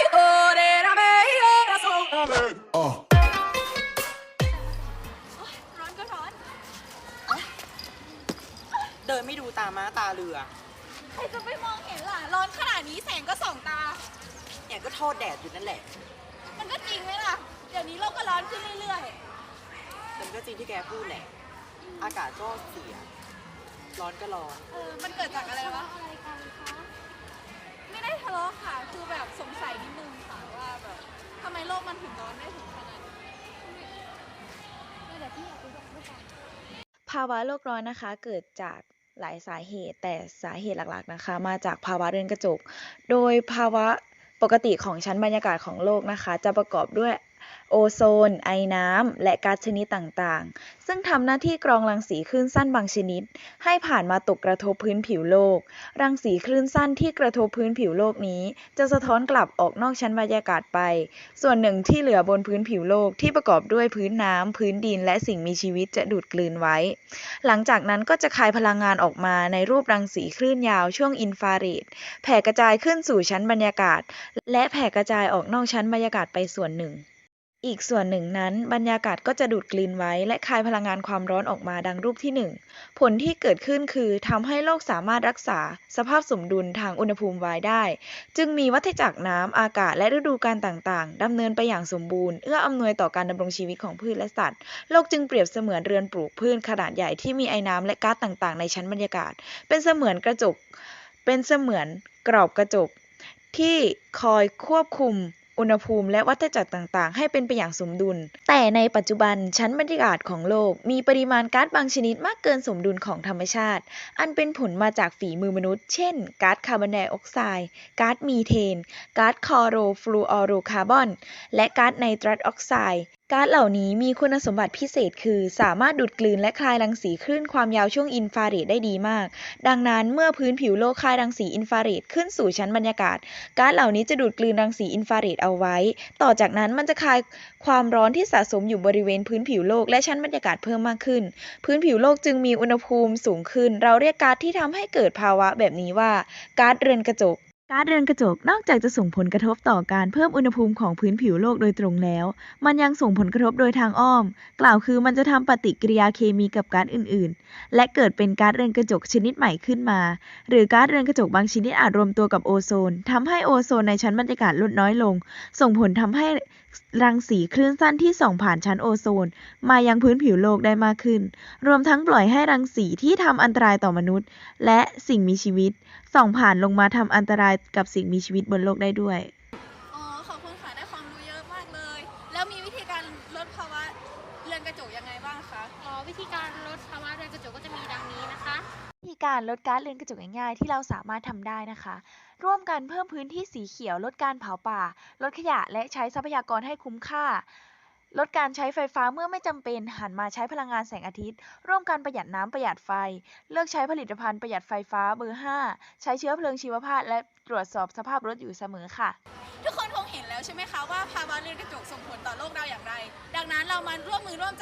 Uh. ร้อนก็ร้อน เดินไม่ดูตาม้าตาเรือ ใครจะไปมองเห็นล่ะ ร้อนขนาดนี้แสงก็ส่องตาเนี่ยก็โทษแดดอยู่นั่นแหละ มันก็จริงไหมล่ะ เดี๋ยวนี้โลกก็ร้อนขึ้นเรื่อยแต่มันก็จริงที่แกพูดแหละ อากาศก็เสีย ร้อนก็ร้อน ๆ เออ มันเกิดจากอะไรวะไม่ได้ทะเลาะค่ะ คือแบบสงสัยนิดนึงค่ะว่าแบบทำไมโลกมันถึงร้อนได้ถึงขนาดนี้ภาวะโลกร้อนนะคะ เกิดจากหลายสาเหตุ แต่สาเหตุหลักๆนะคะ มาจากภาวะเรือนกระจก โดยภาวะปกติของชั้นบรรยากาศของโลกนะคะ จะประกอบด้วย โอโซน ไอน้ำ และก๊าซชนิดต่างๆ ซึ่งทำหน้าที่กรองรังสีคลื่นสั้นบางชนิด ให้ผ่านมาตกกระทบพื้นผิวโลก รังสีคลื่นสั้นที่กระทบพื้นผิวโลกนี้ จะสะท้อนกลับออกนอกชั้นบรรยากาศไป ส่วนหนึ่งที่เหลือบนพื้นผิวโลกที่ประกอบด้วยพื้นน้ำ พื้นดิน และสิ่งมีชีวิตจะดูดกลืนไว้ หลังจากนั้นก็จะคายพลังงานออกมาในรูปรังสีคลื่นยาวช่วงอินฟราเรดแผ่กระจายขึ้นสู่ชั้นบรรยากาศ และแผ่กระจายออกนอกชั้นบรรยากาศไปส่วนหนึ่ง อีกส่วนหนึ่งนั้น บรรยากาศก็จะดูดกลืนไว้ และคายพลังงานความร้อนออกมาดังรูปที่หนึ่งผลที่เกิดขึ้นคือทำให้โลกสามารถรักษา สภาพสมดุลทางอุณหภูมิไว้ได้ จึงมีวัฏจักรน้ำอากาศและฤดูกาลต่างๆดำเนินไปอย่างสมบูรณ์ เอื้ออำนวยต่อการดำรงชีวิตของพืชและสัตว์ โลกจึงเปรียบเสมือนเรือนปลูกพืชขนาดใหญ่ที่มีไอ้น้ำและก๊าซต่างๆ ในชั้นบรรยากาศ เป็นเสมือนกระจก เป็นเสมือนกรอบกระจก ที่คอยควบคุม อุณหภูมิและวัฏจักรต่างๆ ให้เป็นไปอย่างสมดุล แต่ในปัจจุบันชั้นบรรยากาศของโลก มีปริมาณก๊าซบางชนิดมากเกินสมดุลของธรรมชาติ อันเป็นผลมาจากฝีมือมนุษย์ เช่น ก๊าซคาร์บอนไดออกไซด์ ก๊าซมีเทน ก๊าซคลอโรฟลูออโรคาร์บอน และก๊าซไนตรัสออกไซด์ ก๊าซเหล่านี้มีคุณสมบัติพิเศษคือสามารถดูดกลืนและคลายรังสีคลื่นความยาวช่วงอินฟราเรดได้ดีมาก ดังนั้นเมื่อพื้นผิวโลกคลายรังสีอินฟราเรดขึ้นสู่ชั้นบรรยากาศ ก๊าซเหล่านี้จะดูดกลืนรังสีอินฟราเรดเอาไว้ ต่อจากนั้นมันจะคายความร้อนที่สะสมอยู่บริเวณพื้นผิวโลกและชั้นบรรยากาศเพิ่มมากขึ้น พื้นผิวโลกจึงมีอุณหภูมิสูงขึ้น เราเรียกก๊าซที่ทำให้เกิดภาวะแบบนี้ว่าก๊าซเรือนกระจก การเรือนกระจกนอกจากจะส่งผลกระทบต่อการเพิ่มอุณหภูมิของพื้นผิวโลกโดยตรงแล้ว มันยังส่งผลกระทบโดยทางอ้อม กล่าวคือมันจะทำปฏิกิริยาเคมีกับก๊าซอื่น ๆ และเกิดเป็นก๊าซเรือนกระจกชนิดใหม่ขึ้นมา หรือก๊าซเรือนกระจกบางชนิดอาจรวมตัวกับโอโซนทำให้โอโซนในชั้นบรรยากาศลดน้อยลง ส่งผลทำให้รังสีคลื่นสั้นที่ส่องผ่านชั้นโอโซน มายังพื้นผิวโลกได้มากขึ้น รวมทั้งปล่อยให้รังสีที่ทำอันตรายต่อมนุษย์ และสิ่งมีชีวิต ส่องผ่านลงมาทำอันตรายกับสิ่งมีชีวิตบนโลกได้ด้วย กระจกยังไงบ้างคะอ๋อวิธีการลดภาวะเรือนกระจกก็จะมีดังนี้นะคะ วิธีการลดก๊าซเรือนกระจกง่ายๆที่เราสามารถทำได้นะคะ ร่วมกันเพิ่มพื้นที่สีเขียว ลดการเผาป่า ลดขยะและใช้ทรัพยากรให้คุ้มค่า ลดการใช้ไฟฟ้าเมื่อไม่จำเป็นหันมาใช้พลังงานแสงอาทิตย์ ร่วมกันประหยัดน้ำประหยัดไฟ เลือกใช้ผลิตภัณฑ์ประหยัดไฟฟ้าเบอร์ 5 ใช้เชื้อเพลิงชีวภาพและตรวจสอบสภาพรถอยู่เสมอค่ะทุกคนคงเห็นแล้วใช่ไหมคะว่าภาวะเรือนกระจกส่งผลต่อโลกเราอย่างไร ดังนั้นเรามาร่วมมือร่วม